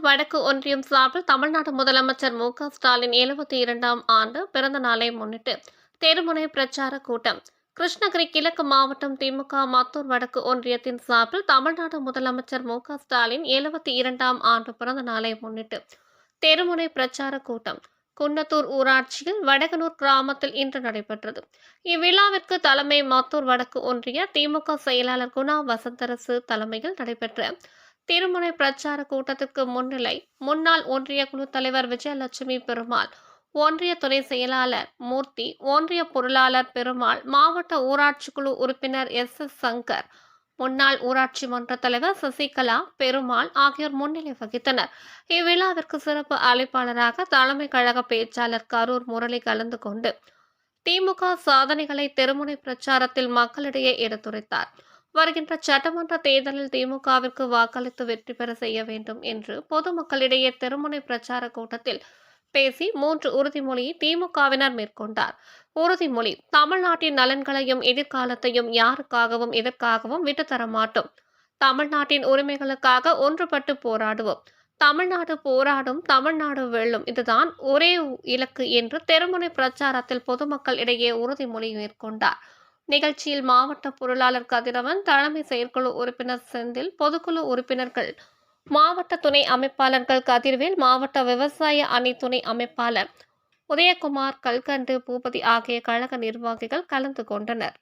வடக்கு ஒன்றியம் சார்பில் தமிழ்நாடு முதலமைச்சர் மு க ஸ்டாலின் எழுபத்தி இரண்டாம் ஆண்டு பிறந்த நாளை முன்னிட்டு தெருமுனை பிரச்சார கூட்டம். கிருஷ்ணகிரி கிழக்கு மாவட்டம் திமுக மத்தூர் வடக்கு ஒன்றியத்தின் சார்பில் தமிழ்நாடு முதலமைச்சர் மு க ஸ்டாலின் எழுபத்தி இரண்டாம் ஆண்டு பிறந்த நாளை முன்னிட்டு தெருமுனை பிரச்சார கூட்டம். குன்னத்தூர் ஊராட்சியில் வடகனூர் கிராமத்தில் இன்று நடைபெற்றது. இவ்விழாவிற்கு தலைமை மத்தூர் வடக்கு ஒன்றிய திமுக செயலாளர் குணா வசந்தரசு தலைமையில் நடைபெற்ற திருமுனை பிரச்சார கூட்டத்திற்கு முன்னிலை. முன்னாள் ஒன்றிய குழு தலைவர் விஜயலட்சுமி பெருமாள் ஒன்றிய துணை செயலாளர் மூர்த்தி ஒன்றிய பொருளாளர் பெருமாள் மாவட்ட ஊராட்சி குழு உறுப்பினர் எஸ். எஸ். சங்கர் முன்னாள் ஊராட்சி மன்ற தலைவர் சசிகலா பெருமாள் ஆகியோர் முன்னிலை வகித்தனர். இவ்விழாவிற்கு சிறப்பு அழைப்பாளராக தலைமை கழக பேச்சாளர் கரூர் முரளி கலந்து கொண்டு திமுக சாதனைகளை தெருமுனை பிரச்சாரத்தில் மக்களிடையே எடுத்துரைத்தார். வருகின்ற சட்டமன்ற தேர்தலில் திமுகவிற்கு வாக்களித்து வெற்றி பெற செய்ய வேண்டும் என்று பொதுமக்களிடையே திருமுனை பிரச்சார கூட்டத்தில் பேசி மூன்று உறுதிமொழியை திமுகவினர் மேற்கொண்டார். உறுதிமொழி தமிழ்நாட்டின் நலன்களையும் எதிர்காலத்தையும் யாருக்காகவும் எதற்காகவும் விட்டுத்தர மாட்டோம். தமிழ்நாட்டின் உரிமைகளுக்காக ஒன்றுபட்டு போராடுவோம். தமிழ்நாடு போராடும் தமிழ்நாடு வெல்லும் இதுதான் ஒரே இலக்கு என்று தெருமுனை பிரச்சாரத்தில் பொதுமக்கள் இடையே உறுதிமொழி மேற்கொண்டார். நிகழ்ச்சியில் மாவட்ட பொருளாளர் கதிரவன் தலைமை செயற்குழு உறுப்பினர் செந்தில் பொதுக்குழு உறுப்பினர்கள். மாவட்ட துணை அமைப்பாளர்கள் கதிர்வேல் மாவட்ட விவசாய அணி துணை அமைப்பாளர் உதயகுமார் கல்கண்டு பூபதி ஆகிய கழக நிர்வாகிகள் கலந்து கொண்டனர்.